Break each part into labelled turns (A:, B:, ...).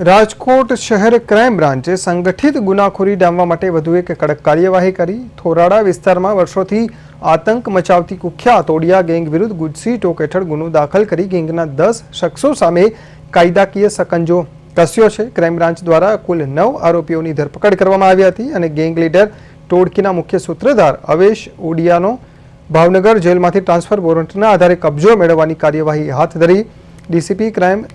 A: રાજકોટ શહેર ક્રાઇમ બ્રાન્ચે સંગઠિત ગુનાખોરી ડામવા માટે વધુ એક કડક કાર્યવાહી કરી. થોરાડા વિસ્તારમાં વર્ષોથી આતંક મચાવતી કુખ્યાત ઓડિયા ગેંગ વિરુદ્ધ ગુજસી ટોક હેઠળ ગુનો દાખલ કરી ગેંગના દસ શખ્સો સામે કાયદાકીય સકંજો કસ્યો છે. ક્રાઇમ બ્રાન્ચ દ્વારા કુલ નવ આરોપીઓની ધરપકડ કરવામાં આવી હતી અને ગેંગ લીડર ટોળકીના મુખ્ય સૂત્રધાર અવેશ ઓડિયાનો ભાવનગર જેલમાંથી ટ્રાન્સફર વોરંટના આધારે કબજો મેળવવાની કાર્યવાહી હાથ ધરી ડીસીપી ક્રાઇમ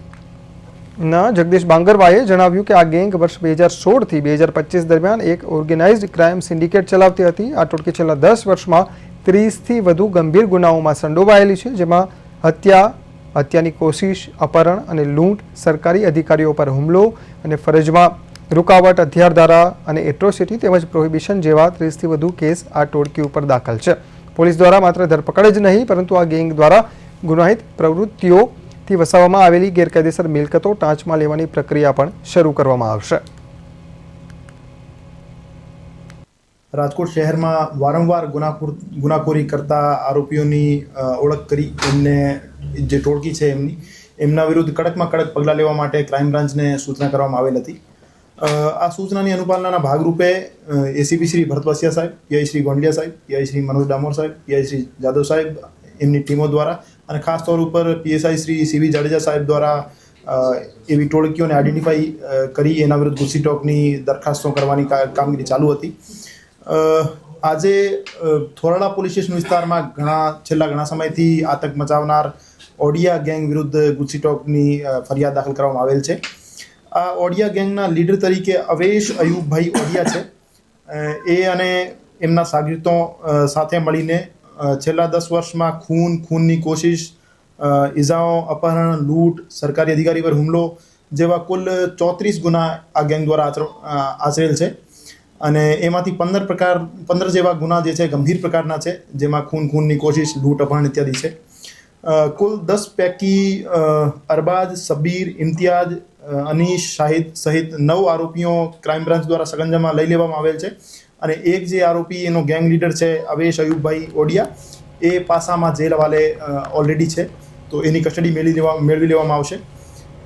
A: ના, જગદીશ બાંગરવાએ જણાવ્યું કે આ ગેંગ વર્ષ બે હજાર સોળથી બે હજાર પચીસ દરમિયાન એક ઓર્ગેનાઇઝ ક્રાઇમ સિન્ડિકેટ ચલાવતી હતી. આ ટોળકી છેલ્લા દસ વર્ષમાં ત્રીસથી વધુ ગંભીર ગુનાઓમાં સંડોવાયેલી છે, જેમાં હત્યા, હત્યાની કોશિશ, અપહરણ અને લૂંટ, સરકારી અધિકારીઓ પર હુમલો અને ફરજમાં રૂકાવટ, હથિયારધારા અને એટ્રોસિટી તેમજ પ્રોહિબિશન જેવા ત્રીસથી વધુ કેસ આ ટોળકી ઉપર દાખલ છે. પોલીસ દ્વારા માત્ર ધરપકડ જ નહીં, પરંતુ આ ગેંગ દ્વારા ગુનાહિત પ્રવૃત્તિઓથી વસાવવામાં આવેલી ગેરકાયદેસર મિલકતો ટાંચમાં લેવાની પ્રક્રિયા પણ શરૂ કરવામાં આવશે.
B: રાજકોટ શહેરમાં વારંવાર ગુનાખોર ગુનાખોરી કરતા આરોપીઓની ઓળખ કરી એમને જે ટોળકી છે એમની, એમના વિરુદ્ધ કડકમાં કડક પગલાં લેવા માટે ક્રાઇમ બ્રાન્ચને સૂચના કરવામાં આવેલ હતી. આ સૂચનાની અનુપાલનાના ભાગરૂપે એસીપી શ્રી ભરતવાસિયા સાહેબ, પીઆઈ શ્રી ગોંડલિયા સાહેબ, પીઆઈ શ્રી મનોજ ડામોર સાહેબ, પીઆઈ શ્રી જાદવ સાહેબ એમની ટીમો દ્વારા. અને ખાસ તौर ઉપર પીએસઆઈ શ્રી સીવી જાડેજા સાહેબ દ્વારા એવી ટોળકીઓને આઈડેન્ટિફાઈ કરી એના વિરુદ્ધ ગુસ્સી ટોકની દરખાસ્તો કરવાની કામગીરી ચાલુ હતી. આજે થોરાડા પોલીસ સ્ટેશન વિસ્તારમાં ઘણા, છેલ્લા ઘણા સમયથી આતંક મચાવનાર ઓડિયા ગેંગ વિરુદ્ધ ગુસ્સી ટોકની ફરિયાદ દાખલ કરવામાં આવેલ છે. આ ઓડિયા ગેંગના લીડર તરીકે અવેશ અયુબભાઈ ઓડિયા છે. એ અને એમના સાગરીતો સાથે મળીને છેલ્લા દસ વર્ષમાં ખૂન, ખૂનની કોશિશ ઇજાઓ અપહરણ, લૂંટ, સરકારી અધિકારી પર હુમલો જેવા કુલ ચોત્રીસ ગુના આ ગેંગ દ્વારા આચર- આચરેલ છે. અને એમાંથી પંદર પ્રકાર, પંદર જેવા ગુના જે છે ગંભીર પ્રકારના છે, જેમાં ખૂન, ખૂનની કોશિશ, લૂંટ, અપહરણ ઇત્યાદિ છે. કુલ દસ પૈકી અરબાજ, સબીર ઇમ્તિયાજ અનીશ શાહિદ સહિત નવ આરોપીઓ ક્રાઇમ બ્રાન્ચ દ્વારા સગંજામાં લઈ લેવામાં આવેલ છે. અને એક જે આરોપી, એનો ગેંગ લીડર છે અવેશ અયુબભાઈ ઓડિયા, એ પાસામાં જેલ હવાલે ઓલરેડી છે. તો એની કસ્ટડી મેળવી લેવા મેળવી લેવામાં આવશે.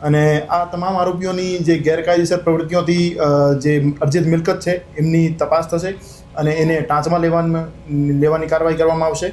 B: અને આ તમામ આરોપીઓની જે ગેરકાયદેસર પ્રવૃત્તિઓથી જે અર્જિત મિલકત છે, એમની તપાસ થશે અને એને ટાંચમાં લેવામાં લેવાની કાર્યવાહી કરવામાં આવશે.